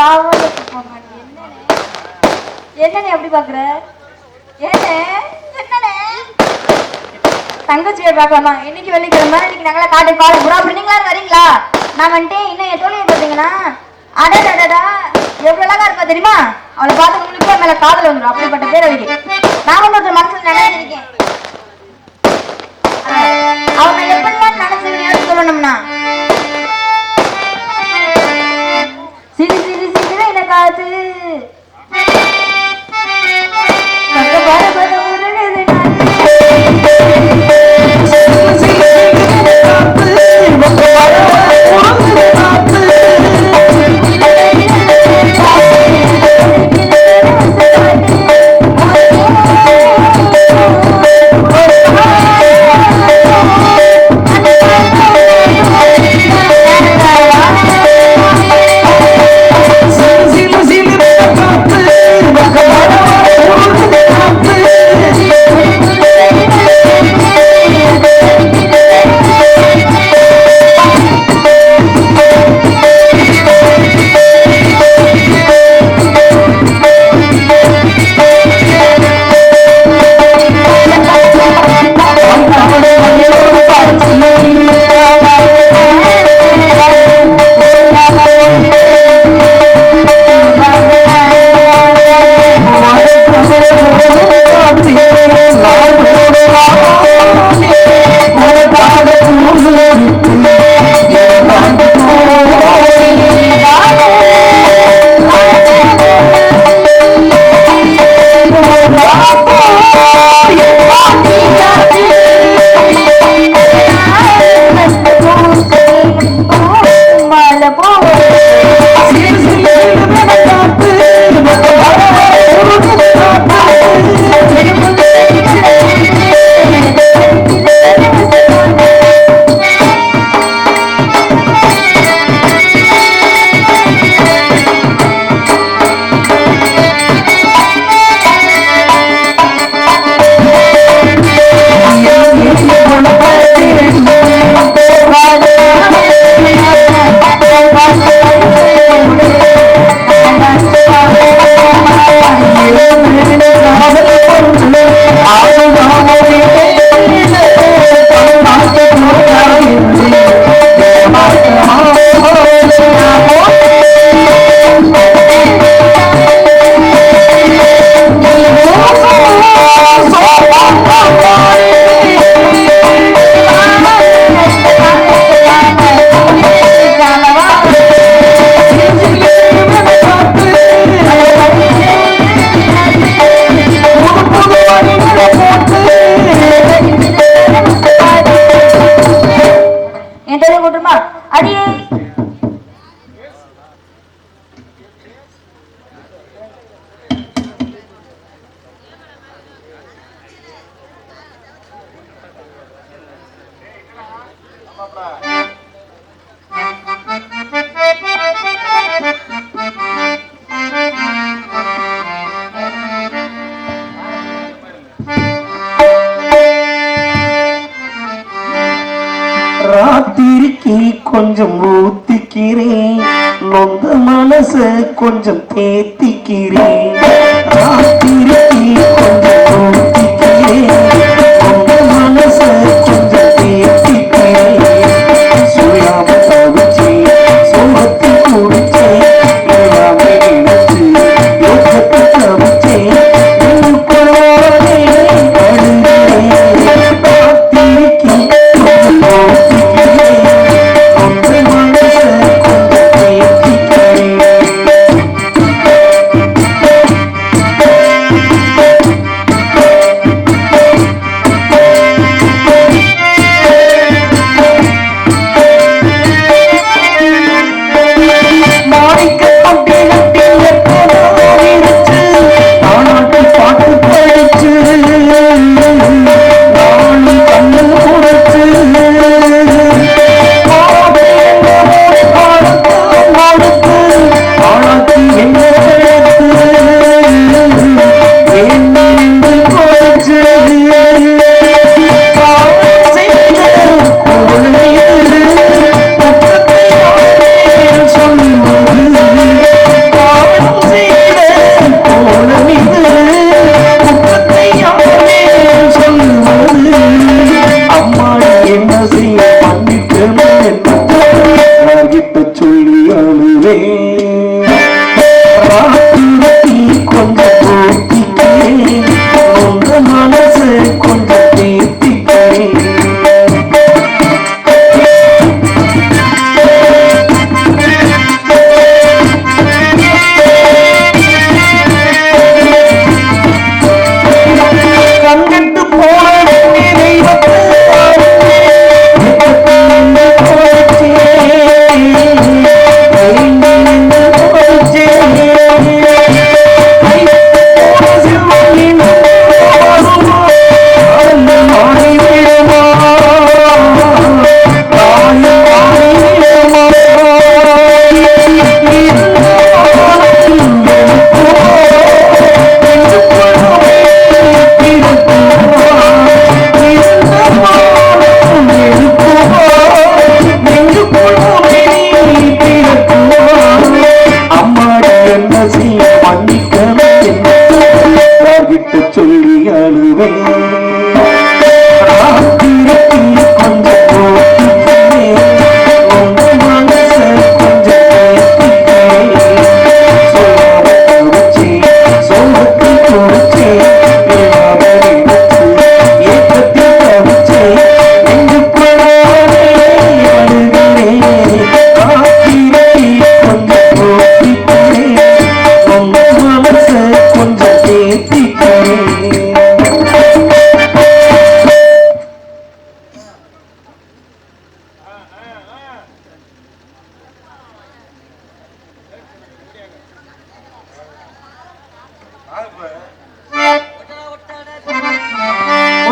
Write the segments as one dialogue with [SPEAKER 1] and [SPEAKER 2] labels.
[SPEAKER 1] காவலுக்கு போங்க என்னண்ணே எப்படி பாக்குற? ஏண்ணே என்னண்ணே தங்கச்சியை பார்க்கலாமா? இன்னைக்கு வெள்ளிக்கிழமை இன்னைக்கு நாங்களா காட்டு காடு புறா அப்படி நீங்களா வரீங்களா? நான் வந்துட்டு இன்னும் என் தோழியை பார்த்தீங்கன்னா அடடடடா எவ்வளவு அழகா இருப்பா தெரியுமா? அவளை பார்த்து உங்களுக்கு மேல காதல் வந்துடும் அப்படிப்பட்ட பேர் அவளுக்கு. நான் ஒன்று ஒருத்தர் மனசுல நினைச்சிருக்கேன் அவங்க எப்படிலாம் நினைச்சிருக்கேன் சொல்லணும்னா சிரி சிரி சிரி
[SPEAKER 2] கொஞ்சம்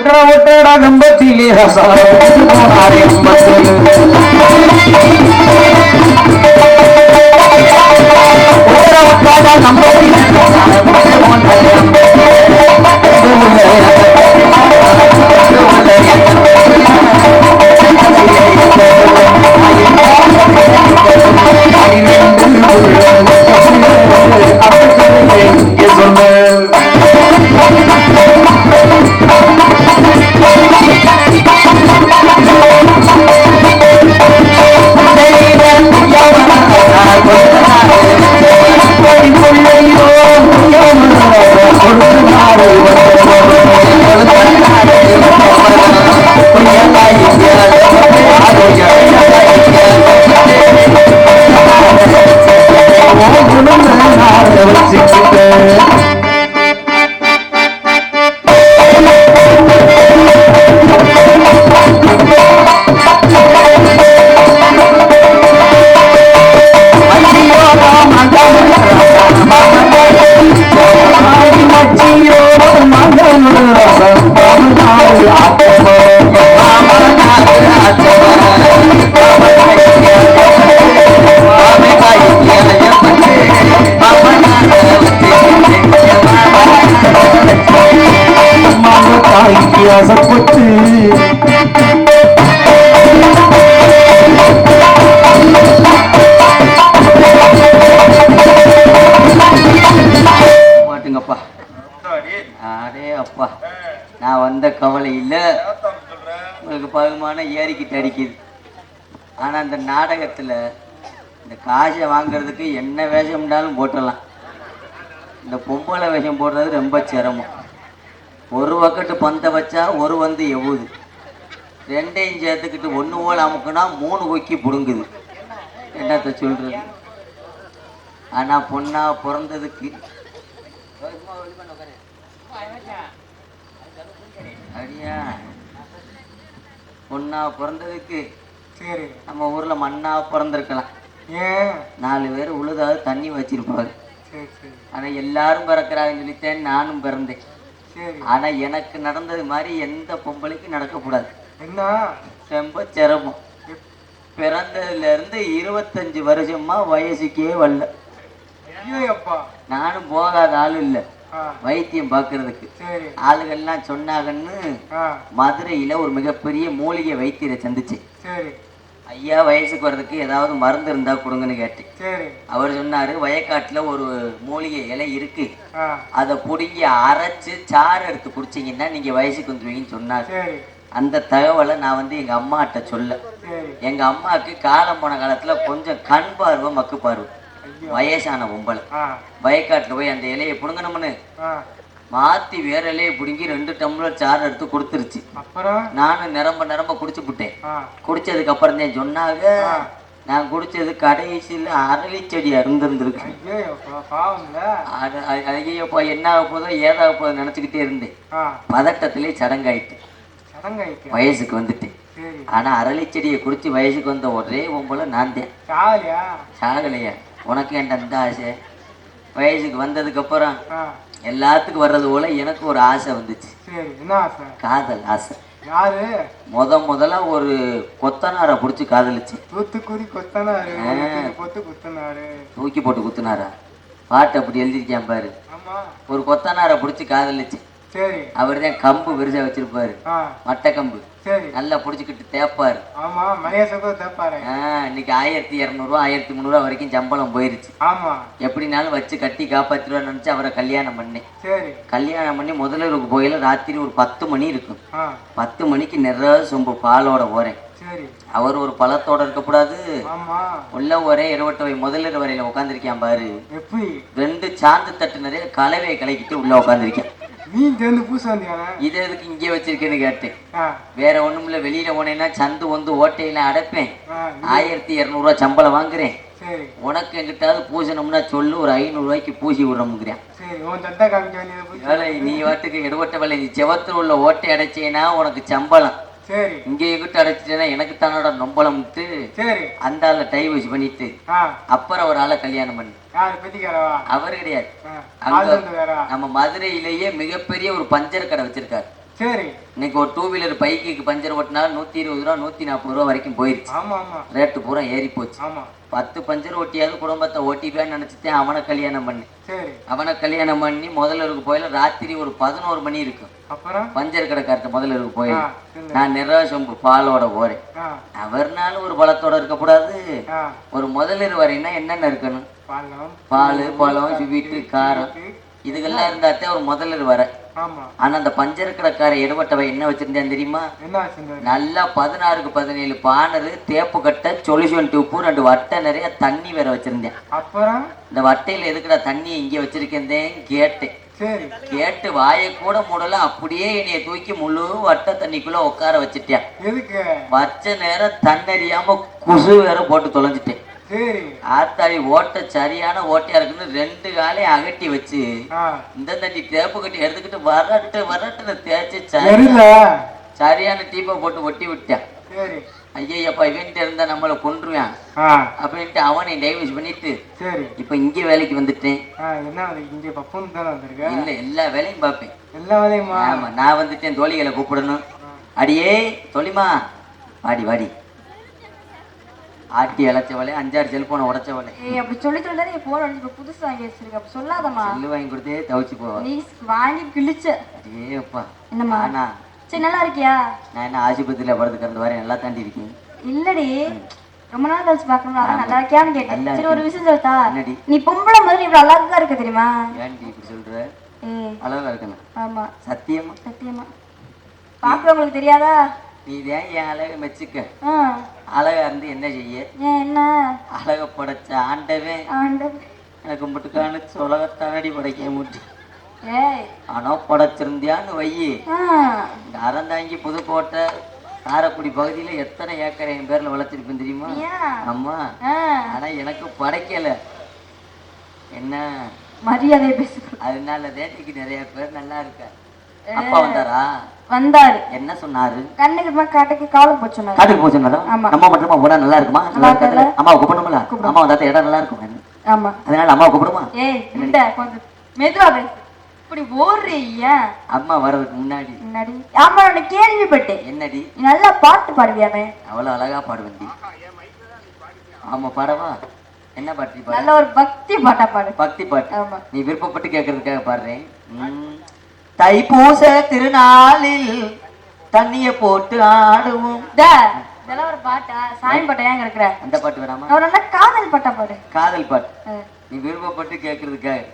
[SPEAKER 3] છોકરા ઓટડા ગંબતી લે હસારે Thank you. ஏறிக்கிட்டு ஆனால் இந்த நாடகத்தில் இந்த காசை வாங்குறதுக்கு என்ன வேஷம்னாலும் போட்டுடலாம் இந்த பொம்பளை வேஷம் போடுறது ரொம்ப சிரமம். ஒரு வக்கட்டு பந்தை வச்சா ஒரு வந்து எவ்வளவு ரெண்டையும் சேர்த்துக்கிட்டு ஒன்று போல் அமுக்குனா மூணு கொக்கி பிடுங்குது. என்னத்த சொல்கிறது ஆனால் பொண்ணா பிறந்ததுக்கு அடியா. பொண்ணா பிறந்ததுக்கு.
[SPEAKER 4] சரி.
[SPEAKER 3] நம்ம ஊர்ல மண்ணா பிறந்திருக்கலாம்.
[SPEAKER 4] ஏன்
[SPEAKER 3] நாலு பேர் உழுதாவது தண்ணி வச்சிருப்பாரு.
[SPEAKER 4] சரி சரி.
[SPEAKER 3] ஆனா எல்லாரும் பிறக்கிறாங்கன்னு சொல்லித்தேன் நானும் பிறந்தேன்.
[SPEAKER 4] சரி.
[SPEAKER 3] ஆனா எனக்கு நடந்தது மாதிரி எந்த பொம்பளைக்கும் நடக்கக்கூடாது.
[SPEAKER 4] என்ன?
[SPEAKER 3] ரொம்ப சிரமம். பிறந்ததுல இருந்து இருபத்தஞ்சு வருஷமா வயசுக்கே வரல. நானும் போகாத ஆள் இல்லை. வைத்தியம் பார்க்கறதுக்கு. ஆளுகள்லாம் சொன்னாங்கன்னு மதுரையில ஒரு மிகப்பெரிய மூலிகை வைத்தியரை சந்திச்சேன்
[SPEAKER 4] சரி.
[SPEAKER 3] ஐயா வயசுக்கு வர்றதுக்கு ஏதாவது மருந்து இருந்தா கொடுங்கன்னு கேட்டேன். அவர் சொன்னாரு வயக்காட்டுல ஒரு மூலிகை இலை இருக்கு. அதை பிடுங்கி அரைச்சு சாறு எடுத்து குடிச்சீங்கன்னா நீங்க வயசுக்கு வந்துருவீங்கன்னு சொன்னாரு. அந்த தகவலை நான் வந்து எங்க அம்மாட்ட சொல்ல. எங்க அம்மாவுக்கு காலம் போன காலத்துல கொஞ்சம் கண் பார்வை மக்கு பார்வை. வயசான பொம்பளை.
[SPEAKER 4] ஆ.
[SPEAKER 3] வயக்காட்டுல போய் அந்த இலையை பிடுங்கணும்னு. மாத்தி வேற இலையை பிடுங்கி ரெண்டு டம்ளர் சாறு எடுத்து கொடுத்துருச்சு. நானும் நிரம்ப நிரம்ப குடிச்சு விட்டேன் குடிச்சதுக்கு அப்புறம் தான் சொன்னாங்க. நான் குடிச்சது கடைசியில் அரளி செடி அருந்திருந்திருக்கு ஐயப்பா என்ன ஆக போதோ ஏதாக போதோ நினச்சிக்கிட்டே இருந்தேன். பதட்டத்திலே சடங்காயிட்டு.
[SPEAKER 4] சடங்காயிட்டு?
[SPEAKER 3] வயசுக்கு வந்துட்டேன்.
[SPEAKER 4] சரி.
[SPEAKER 3] ஆனா அரளி செடியை குடிச்சு வயசுக்கு வந்த ஒரே பொம்பளை நான் தான். சாகலையா? உனக்கு ஏன்டா அந்த ஆசை. வயசுக்கு வந்ததுக்கு அப்புறம்
[SPEAKER 4] ஆ.
[SPEAKER 3] எல்லாத்துக்கும் வர்றது போல எனக்கு ஒரு ஆசை வந்துச்சு. காதல் ஆசை.
[SPEAKER 4] யாரு?
[SPEAKER 3] முத முதல்ல ஒரு கொத்தனாரை பிடிச்சி காதலிச்சேன்
[SPEAKER 4] தூத்துக்குடி கொத்தனாரு. பொத்து குத்தனாரு.
[SPEAKER 3] தூக்கி போட்டு குத்துனாரா? பாட்டு அப்படி எழுதிருக்கேன் பாரு. ஒரு கொத்தனாரை பிடிச்சி காதலிச்சேன்
[SPEAKER 4] சரி
[SPEAKER 3] அவர் தான் கம்பு விரிசா வச்சிருப்பாரு. மட்டை கம்பு.
[SPEAKER 4] சரி.
[SPEAKER 3] நல்லா புடிச்சுக்கிட்டு தேப்பாரு
[SPEAKER 4] ஆமா மகேஷுக்கும் தப்பாரு
[SPEAKER 3] இன்னைக்கு ஆயிரத்தி இரநூறுவா ஆயிரத்தி முந்நூறுவா வரைக்கும் சம்பளம் போயிருச்சு.
[SPEAKER 4] ஆமா.
[SPEAKER 3] எப்படினாலும் வச்சு கட்டி காப்பாத்திடுவான்னு நினைச்சு அவரை கல்யாணம் பண்ணேன்.
[SPEAKER 4] சரி.
[SPEAKER 3] கல்யாணம் பண்ணி முதலூருக்கு போயில ராத்திரி ஒரு பத்து மணி இருக்கும். பத்து மணிக்கு நிறைய சொம்பு பாலோட போறேன்.
[SPEAKER 4] சரி.
[SPEAKER 3] அவர் ஒரு பழத்தோட இருக்கக்கூடாது. உள்ள ஒரே இருபட்டு வரை முதலில் வரையில உட்காந்துருக்கான் பாரு. ரெண்டு சாந்து தட்டு நிறைய கலவையை கலக்கிட்டு உள்ள உட்காந்துருக்கேன்
[SPEAKER 4] நீ சேர்ந்து பூச
[SPEAKER 3] இது எதுக்கு இங்கே வச்சிருக்கேன்னு கேட்டேன். வேற ஒண்ணுமில்ல வெளியில போனேன்னா சந்து வந்து ஓட்டையில அடைப்பேன். ஆயிரத்தி இரநூறுவா சம்பளம் வாங்குறேன். உனக்கு எங்கிட்டாவது பூசணும்னா சொல்லு ஒரு ஐநூறு ரூபாய்க்கு பூசி விடுறோம்ங்கிறேன். நீ வாட்டுக்கு எடுபட்ட வேலை நீ செவத்துல உள்ள ஓட்டை அடைச்சேன்னா உனக்கு சம்பளம்.
[SPEAKER 4] சரி.
[SPEAKER 3] இங்கே எங்கிட்ட அடைச்சிட்டேன்னா எனக்கு தானோட நொம்பளம்ட்டு
[SPEAKER 4] சரி.
[SPEAKER 3] அந்த ஆளை டைவர்ஸ் பண்ணிட்டு அப்புறம் ஒரு ஆளை கல்யாணம் பண்ணு. அவர் கிடையாது. நம்ம மதுரையிலேயே மிகப்பெரிய ஒரு பஞ்சர் கடை வச்சிருக்காரு.
[SPEAKER 4] சரி.
[SPEAKER 3] இன்னைக்கு ஒரு டூ வீலர் பைக்குக்கு பஞ்சர் ஓட்டினாலும் நூத்தி இருபது ரூபா நூத்தி நாற்பது ரூபா வரைக்கும் போயிருச்சு.
[SPEAKER 4] ஆமா ஆமா.
[SPEAKER 3] ரேட்டு பூரா ஏறி போச்சு.
[SPEAKER 4] ஆமா.
[SPEAKER 3] பத்து பஞ்சர் ஓட்டியாவது குடும்பத்தை ஓட்டிப்பேன்னு நினைச்சிட்டேன் அவனை கல்யாணம் பண்ணி.
[SPEAKER 4] சரி.
[SPEAKER 3] அவனை கல்யாணம் பண்ணி முதல்ல இருக்கு போயில ராத்திரி ஒரு பதினோரு மணி இருக்கும்
[SPEAKER 4] அப்புறம்?
[SPEAKER 3] பஞ்சர் கடைக்காரத்த முதல்ல இருக்கு போயில நான் நிறைய சொம்பு பாலோட போறேன். அவர்னாலும் ஒரு பழத்தோட இருக்கக்கூடாது. ஒரு முதலில் வரைன்னா என்னென்ன இருக்கணும்? பால் பழம் ஸ்வீட்டு காரம். இதுக்கெல்லாம் இருந்தாத்தே ஒரு முதலில் வர ஆனா அந்த பஞ்சர் கடைக்கார எடுபட்டவன் என்ன வச்சிருந்தேன் தெரியுமா? நல்லா பதினாறுக்கு பதினேழு பானரு தேப்பு கட்டை சொல்யூஷன் டியூப்பு ரெண்டு வட்டை நிறைய தண்ணி வேற வச்சிருந்தேன்.
[SPEAKER 4] அப்புறம்?
[SPEAKER 3] இந்த வட்டையில எதுக்குடா தண்ணி இங்கே வச்சிருக்கேன் கேட்டேன் கேட்டு வாயை கூட மூடல அப்படியே என்னைய தூக்கி முழு வட்ட தண்ணிக்குள்ள உட்கார வச்சுட்டேன். வச்ச நேரம் தண்ணறியாம குசு வேற போட்டு தொலைஞ்சிட்டேன். ஆத்தாடி ஓட்டை சரியான ஓட்டையா இருக்குன்னு ரெண்டு காலையும் அகட்டி வச்சு இந்த தண்ணி தேப்பு கட்டி எடுத்துக்கிட்டு வரட்டு வரட்டுன்னு தேய்ச்சி சரியான டீப்பை போட்டு ஒட்டி விட்டேன். ஐயப்பா இவன்ட்டு இருந்தா நம்மளை கொன்றுவான். அப்படின்ட்டு அவனை டைவர்ஸ் பண்ணிட்டு
[SPEAKER 4] சரி.
[SPEAKER 3] இப்ப இங்க வேலைக்கு வந்துட்டேன்.
[SPEAKER 4] என்ன
[SPEAKER 3] இல்ல எல்லா வேலையும் பார்ப்பேன்.
[SPEAKER 4] எல்லா வேலையுமா?
[SPEAKER 3] ஆமா நான் வந்துட்டேன் தோழிகளை கூப்பிடணும். அடியே தோழிமா வாடி வாடி. ஆட்டி இழைச்சவளே அஞ்சாறு செல்போனை உடைச்சவளே.
[SPEAKER 1] ஏய் அப்படி சொல்லி சொல்லி நீ போன் அடிச்சு புதுசு வாங்கி வச்சிருக்க. அப்படி சொல்லாதம்மா.
[SPEAKER 3] செல்லு வாங்கி கொடுத்தே தவிச்சு போவ
[SPEAKER 1] நீ வாங்கி கிழிச்ச.
[SPEAKER 3] அடே அப்பா.
[SPEAKER 1] என்னம்மா?
[SPEAKER 3] ஆனா
[SPEAKER 1] சரி நல்லா இருக்கியா?
[SPEAKER 3] நான் என்ன ஆஸ்பத்திரியில படுத்து கிடந்து வரேன் நல்லா தாண்டி இருக்கேன்.
[SPEAKER 1] இல்லடி. ரொம்ப நாள் கழிச்சு பாக்கணும் அதான் நல்லா இருக்கியான்னு கேட்டேன். சரி ஒரு விஷயம் சொல்லிட்டா? நீ பொம்பளை மாதிரி இவ்வளவு அழகா இருக்க தெரியுமா?
[SPEAKER 3] ஏன்டி இப்படி சொல்ற? அழகா இருக்கணும்.
[SPEAKER 1] ஆமா.
[SPEAKER 3] சத்தியமா?
[SPEAKER 1] சத்தியமா. பாக்குறவங்களுக்கு தெரியாதா?
[SPEAKER 3] நீ தான் என் அழகை மெச்சுக்க. அழகா இருந்து என்ன செய்ய?
[SPEAKER 1] என்ன?
[SPEAKER 3] அழக படைச்ச
[SPEAKER 1] ஆண்டவர்.
[SPEAKER 3] எனக்கு முட்டுக்கான உலகத்தானடி படைக்க
[SPEAKER 1] ஏய்.
[SPEAKER 3] ஆனா படைச்சிருந்தியான்னு வையி. இந்த அறந்தாங்கி புதுக்கோட்டை காரைக்குடி பகுதியில எத்தனை ஏக்கர் என் பேர்ல வளர்த்திருப்பேன் தெரியுமா? ஆமா
[SPEAKER 1] ஆ.
[SPEAKER 3] ஆனா எனக்கு படைக்கல. என்ன?
[SPEAKER 1] மரியாதை பேசு
[SPEAKER 3] அதனால தேட்டிக்கு நிறைய பேர் நல்லா இருக்க. அப்பா வந்தாரா?
[SPEAKER 1] வந்தாரு.
[SPEAKER 3] என்ன சொன்னாரு?
[SPEAKER 1] கண்ணுக்கு காட்டுக்கு காலம் போச்சு
[SPEAKER 3] காட்டுக்கு
[SPEAKER 1] ஆமா.
[SPEAKER 3] நம்ம மட்டுமா போனா நல்லா இருக்குமா? நல்லா இருக்காதுல? அம்மாவை கூப்பிடணும்ல? அம்மா வந்தா இடம் நல்லா இருக்கும்.
[SPEAKER 1] ஆமா.
[SPEAKER 3] அதனால அம்மாவை கூப்பிடுமா?
[SPEAKER 1] ஏய் இந்த கொஞ்சம் மெதுவா பேசு இப்படி ஓடுறியா
[SPEAKER 3] அம்மா வர்றதுக்கு முன்னாடி.
[SPEAKER 1] முன்னாடி. ஆமா நான் கேள்விப்பட்டேன்.
[SPEAKER 3] என்னடி?
[SPEAKER 1] நல்லா பாட்டு பாடுவியாமே.
[SPEAKER 3] அவ்வளவு அழகா பாடுவேன்டி ஆமா பாடவா? என்ன பாட்டு பாடு?
[SPEAKER 1] நல்ல ஒரு பக்தி பாட்டா பாடு.
[SPEAKER 3] பக்தி பாட்டு.
[SPEAKER 1] ஆமா.
[SPEAKER 3] நீ விருப்பப்பட்டு கேட்கறதுக்காக பாடுறேன். தைப்பூச திருநாளில் தண்ணிய போட்டு ஆடுவோம்.
[SPEAKER 1] இதெல்லாம் ஒரு பாட்டா? சாமி பாட்டா ஏன் இருக்கிற
[SPEAKER 3] அந்த பாட்டு வேணாமா?
[SPEAKER 1] ஒரு நல்ல காதல் பாட்டா பாடு.
[SPEAKER 3] காதல் பாட்டு. நீ விருப்பப்பட்டு கேட்கறதுக்காக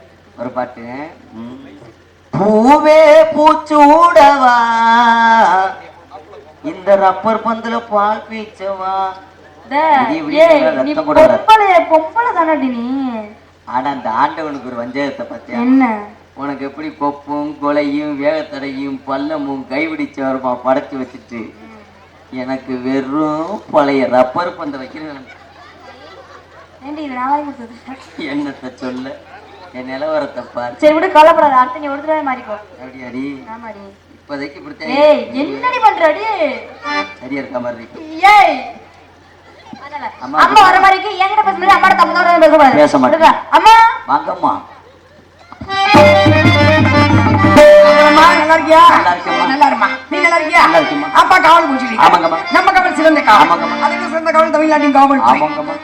[SPEAKER 3] ஒரு பாட்டு. பூவே பூச்சூடவா இந்த ரப்பர் பந்துல பால் பீச்சவா.
[SPEAKER 1] பொம்பளை பொம்பளை தானடி நீ?
[SPEAKER 3] ஆனா அந்த ஆண்டவனுக்கு ஒரு வஞ்சகத்தை பார்த்தியா?
[SPEAKER 1] என்ன?
[SPEAKER 3] உனக்கு எப்படி கொப்பும் கொலையும் வேகத்தடையும் பள்ளமும் கைபிடிச்சவருமா படைச்சு வச்சுட்டு? எனக்கு வெறும் பழைய ரப்பர் பந்த வைக்கிறேன் என்னத்தை சொல்ல? என் நிலவரத்தை பாரு.
[SPEAKER 1] சரி விடு கவலைப்படாத. அடுத்த நீ ஒரு தடவை மாறிக்கோ.
[SPEAKER 3] அப்படி அடி
[SPEAKER 1] ஆமாடி.
[SPEAKER 3] இப்போதைக்கு இப்படித்தான்
[SPEAKER 1] ஏய் என்னடி பண்றடி?
[SPEAKER 3] சரியா இருக்க மாதிரி இருக்கு
[SPEAKER 1] ஏய்!
[SPEAKER 3] அம்மா
[SPEAKER 1] வர மாதிரி இருக்கு. என்கிட்ட பேச முடியாது அம்மாட்ட தமிழ் தான் பேசக்கூடாது
[SPEAKER 3] பேச மாட்டேன்.
[SPEAKER 1] அம்மா!
[SPEAKER 3] வாங்கம்மா.
[SPEAKER 1] நல்லா இருக்கியா
[SPEAKER 3] நல்லா
[SPEAKER 1] இருமா நீ நல்லா
[SPEAKER 2] இருக்கியா. அப்பா காவல்
[SPEAKER 3] ஆமாங்கம்மா.
[SPEAKER 2] நம்ம காவல் சிறந்த காவல்.
[SPEAKER 3] ஆமாங்கம்மா.
[SPEAKER 2] அதை விட சிறந்த காவல் தமிழ்நாட்டின் காவல்.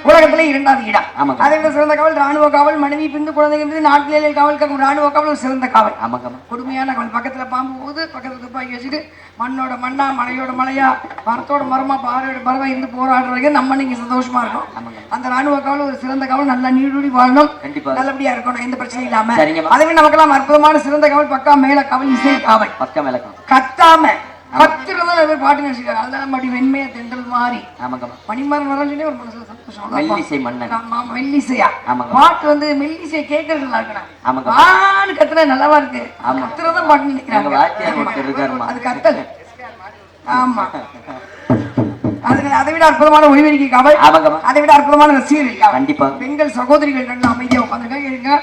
[SPEAKER 2] உலகத்திலே இரண்டாவது இடம்.
[SPEAKER 3] ஆமாங்க.
[SPEAKER 2] அதை விட சிறந்த காவல் ராணுவ காவல் மனைவி பிந்து குழந்தைங்க பிந்து நாட்டிலே காவல் காக்கும் ராணுவ காவல் சிறந்த காவல். கொடுமையான காவல். பக்கத்துல பாம்பு போகுது பக்கத்துல துப்பாக்கி வச்சுட்டு மண்ணோட மண்ணா மலையோட மலையா மரத்தோட மரமா பாறையோட பறவை இருந்து போராடுறதுக்கு நம்ம நீங்க சந்தோஷமா இருக்கும். அந்த ராணுவ காவல் ஒரு சிறந்த காவல். நல்லா நீடூடி வாழணும். நல்லபடியா இருக்கணும். எந்த பிரச்சனையும் இல்லாம. அதுவே நமக்கெல்லாம் அற்புதமான சிறந்த காவல். பக்கா மேல காவல் இசை காவல்
[SPEAKER 3] பக்கம் விளக்கம்
[SPEAKER 2] கத்தாம. பாட்டு நினைச்சிருக்காங்க அதெல்லாம் நம்ம அப்படி வெண்மையா தென்றல் மாதிரி
[SPEAKER 3] ஆமாங்கம்மா
[SPEAKER 2] மணிமாறன் வரலன்னே ஒரு மனசுல சந்தோஷம். அவ்வளவுதான்.
[SPEAKER 3] மெல்லிசை மன்னன்.
[SPEAKER 2] ஆமா, மெல்லிசையா.
[SPEAKER 3] ஆமாங்க.
[SPEAKER 2] பாட்டு வந்து மெல்லிசை கேட்கறது நல்லா இருக்கணும்
[SPEAKER 3] ஆமாங்க.
[SPEAKER 2] பாடு கத்துற நல்லாவா இருக்கு?
[SPEAKER 3] ஆமா.
[SPEAKER 2] கத்துறதும் பாட்டு
[SPEAKER 3] எங்க
[SPEAKER 2] நினைக்கிறாங்க
[SPEAKER 3] வாத்தியார் ஒருத்தர் இருக்காருமா
[SPEAKER 2] அது கத்தல். ஆமா. அது அதை விட அற்புதமான ஒளிவெளிக்கை காவல். அதை விட அற்புதமான காவல்.
[SPEAKER 3] கண்டிப்பா.
[SPEAKER 2] பெண்கள் சகோதரிகள் ரெண்டு அமைதியா உட்காந்துருக்காங்க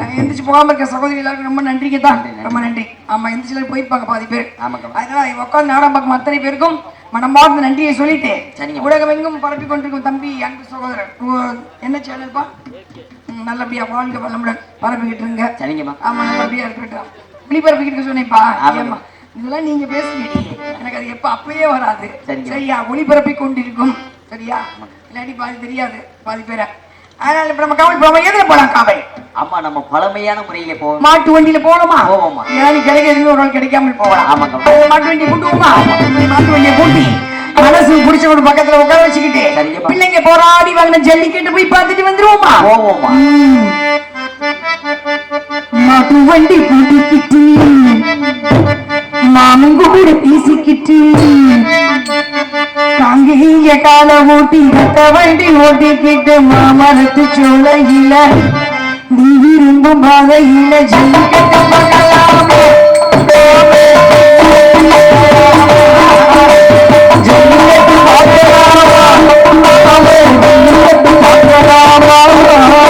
[SPEAKER 2] அஹ் எந்திரிச்சு போகாம இருக்க சகோதரி எல்லாருக்கும் ரொம்ப நன்றிக்கு தான் ரொம்ப நன்றி. ஆமா எந்திரிச்சு போயிருப்பாங்க பாதி பேர். அதனால உட்காந்து நாடகம் பார்க்கும் அத்தனை பேருக்கும் மனமார்ந்த நன்றியை சொல்லிட்டு
[SPEAKER 3] சரிங்க.
[SPEAKER 2] ஊடகம் எங்கும் பரப்பி கொண்டிருக்கும் தம்பி அன்பு சகோதரர். என்ன சேனல்ப்பா நல்லபடியா வாழ்க வளமுடன் பரப்பிக்கிட்டு இருங்க.
[SPEAKER 3] சரிங்கம்மா.
[SPEAKER 2] ஆமா நல்லபடியா இருக்கட்டும். இருக்க சொன்னேன்ப்பா. இதெல்லாம் நீங்க பேசுவீங்க எனக்கு அது எப்ப அப்பயே வராது. சரியா? ஒளிபரப்பி கொண்டிருக்கும். சரியா? இல்லாட்டி பாதி தெரியாது. பாதி பேரை. அதனால இப்ப நம்ம காவல் போவோம் எதுல போலாம் காவல்
[SPEAKER 3] அம்மா நம்ம பழமையான முறையில போவோம்.
[SPEAKER 2] மாட்டு வண்டியில போகணுமா?
[SPEAKER 3] போவோம்மா.
[SPEAKER 2] ஏதாவது கிடைக்கிறது ஒரு நாள் கிடைக்காமல் போகலாம். அது மாட்டு வண்டியை கூட்டுவோமா மாட்டு வண்டியை கூட்டி மனசு ஒரு பக்கத்துல உட்கார வச்சுக்கிட்டு. பிள்ளைங்க போராடி வாங்கின ஜல்லிக்கட்டு போய் பார்த்துட்டு வந்துருவோமா?
[SPEAKER 3] போவோம்மா.
[SPEAKER 2] ம். மாட்டு வண்டி கூட்டிக்கிட்டு மாமன் கூட பேசிக்கிட்டு தாங்கிய கால ஓட்டி ரத்த வண்டி ஓட்டிக்கிட்டு மாமரத்து சோலையில நீ விரும்பும் பாதையில ஜல்லிக்கட்டு பார்க்கலாமே. ஜல்லிக்கட்டு பார்க்கலாமா?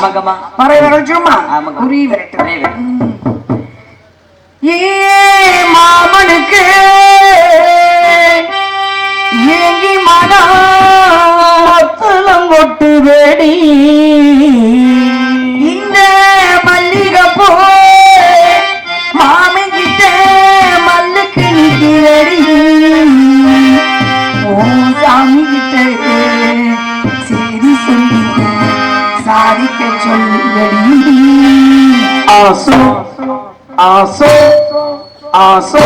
[SPEAKER 2] Gampang-gampang சொல்லுங்கடி ஆசோ ஆசோ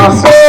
[SPEAKER 2] ஆசோ